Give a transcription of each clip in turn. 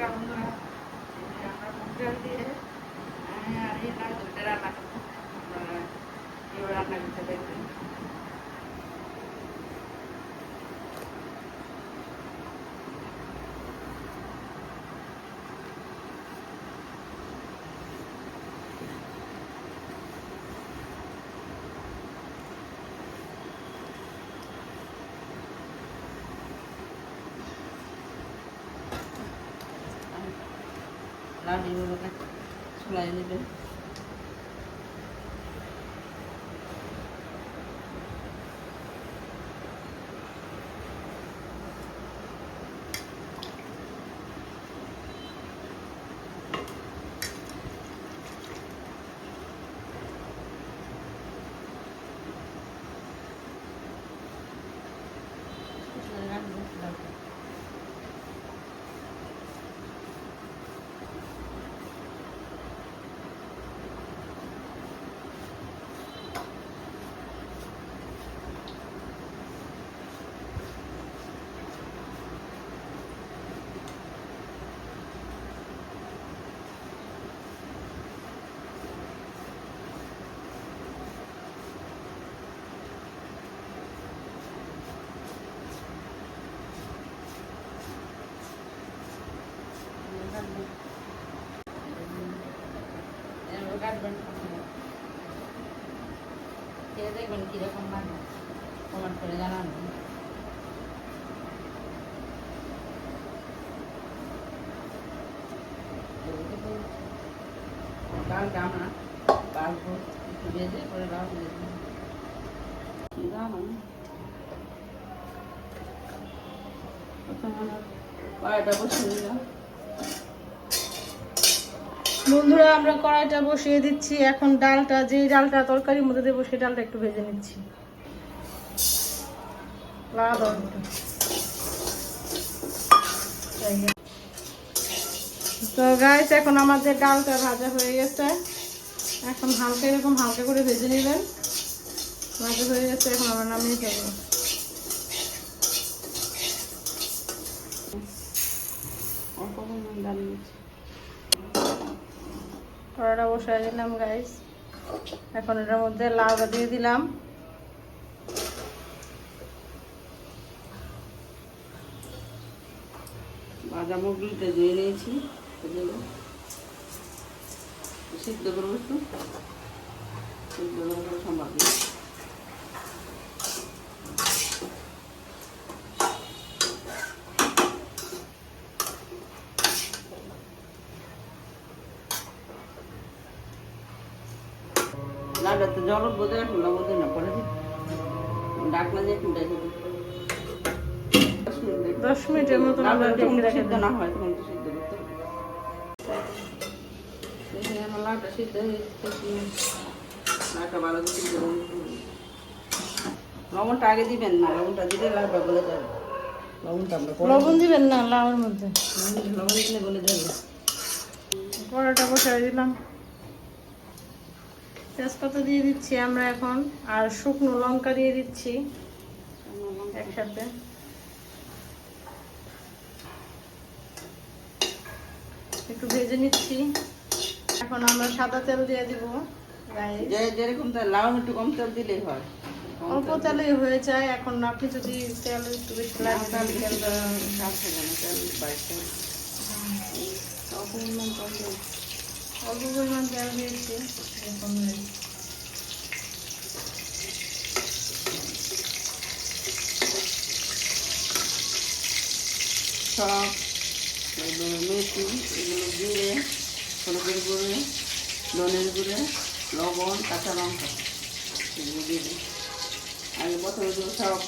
নমস্কার বন্ধুরা এই যে আমরা মুগ ডাল দিয়ে আহ, আর এই ডাল দুটো রান্না করব আপনারা এবার রান্না করতে দেখবেন লাল এগুলোকে চুলাই নেবেন কাটবেন খেয়ে দেখবেন কীরকম লাগে করে জানাবেন ডালটা আমরা বাড়বো একটু ভেজে করে ডাল দিই প্রথমে কড়াইটা বসিয়ে দিলাম বন্ধুরা, আমরা কড়াইটা বসিয়ে দিচ্ছি। এখন ডালটা যে ডালটা তরকারির মধ্যে দেবো, সেই ডালটা একটু ভেজে নিচ্ছি। তো গাইস এখন আমাদের ডালটা ভাজা হয়ে গেছে। এখন হালকা এরকম হালকা করে ভেজে নেবেন। ভাজা হয়ে গেছে, এখন আমরা নামিয়ে ফেলব অল্প ডাল নিচ্ছি কড়াটা বসাই দিলাম গাইস এখন এটার মধ্যে লাউটা দিয়ে দিলাম। ভাজা মুগলিতে ধুয়ে নিয়েছি। সিদ্ধ করব একটু। সিদ্ধ করে সম্ভব লাউটা তো জল বোঝে এখন বোঝে না পরে একটু দশ মিনিট দশ মিনিটের মতো সিদ্ধ না হয় তখন সিদ্ধ করতে। আমার সিদ্ধ। ভালো করে। লবণটা আগে দিবেন না লবণটা দিলে লাউটা গলে যাবে। লবণটা আমরা লবণ দিবেন না লাউর মধ্যে। লবণ দিলে গলে যাবে। কড়াটা বসাই দিলাম। তেজপাতা দিয়ে দিচ্ছি আমরা এখন আর শুকনো লঙ্কা দিয়ে দিচ্ছি একসাথে। একটু ভেজে নিচ্ছি। এখন আমরা সাদা তেল দিয়ে দিব যেরকম লাউ একটু কম তেল দিলেই হয়। অল্প তেল তেলে হয়ে যায় এখন আপনি যদি তেল একটু বেশি লাগে তেল তেল। অল্প পরিমাণ তেল দিয়েছি এখন সব এগুলো মেথি এগুলো জিরে হলুদের গুঁড়ে ধনের গুঁড়ে লবণ কাঁচা লঙ্কা এগুলো দিয়ে দিই আগে প্রথমে দেবো সব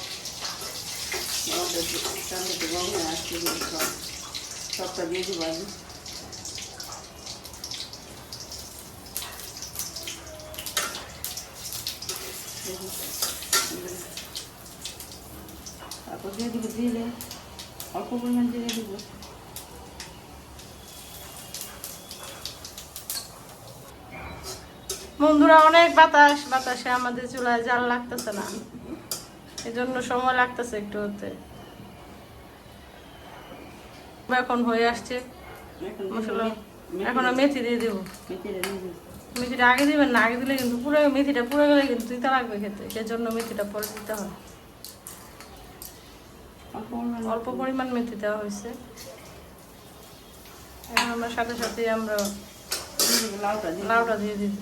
গরম আসছে সব সবটা দিয়ে দেবো তারপর দিয়ে দিব অল্প পরিমাণ জিরে দিব। বন্ধুরা অনেক বাতাস। বাতাসে আমাদের চুলায় জাল লাগতেছে না। এজন্য সময় লাগতেছে একটু হতে। এখন হয়ে আসছে। মশলা মেথি- এখন মেথি দিয়ে দেবো। মেথিটা দিয়ে দিবি। মেথিটা আগে দিবেন না আগে দিলে কিন্তু পুরো মেথিটা পুরো গেলে কিন্তু তিতা লাগবে খেতে সেজন্য মেথিটা পরে দিতে হয়। অল্প পরিমাণ অল্প পরিমাণ মেথি দেওয়া হয়েছে। এখন আমরা সাথে সাথে আমরা লাউটা দিয়ে দিবি।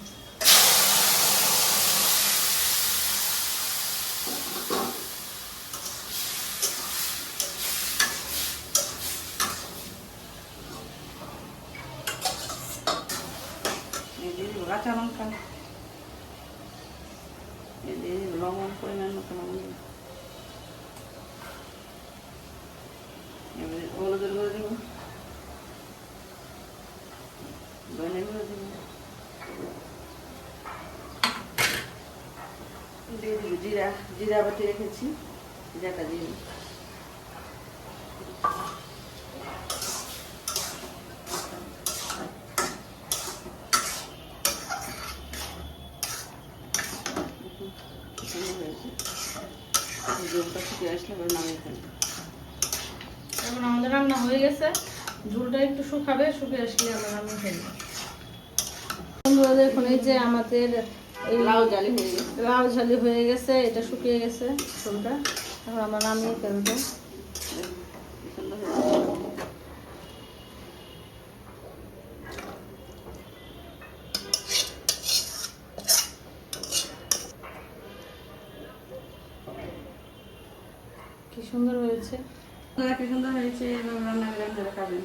দিয়ে দিয়ে দিবি কাঁচা লঙ্কা এই দিয়ে দিবি লবণ পরিমাণ মতো লবণ দিবি। এবারে হলুদের গুঁড়ো দিব ধনে গুঁড়ো দিব দিয়ে দিবি জিরা জিরা বাটি রেখেছি জিরাটা দিয়ে দিবি সুন্দর হয়েছে এই জলটা শুকিয়ে আসলে এবার নামিয়ে ফেলব। এখন আমাদের রান্না হয়ে গেছে। ঝুলটা একটু শুকাবে শুকিয়ে আসলে আমরা রান্না ফেলব বন্ধুরা দেখুন এই যে আমাদের এই লাউ জালি হয়ে গেছে। লাল ঝালি হয়ে গেছে এটা শুকিয়ে গেছে ঝোলটা। এখন আমরা নামিয়ে ফেলব। সুন্দর হয়েছে। সুন্দর হয়েছে? এবার রান্না করে খাবেন?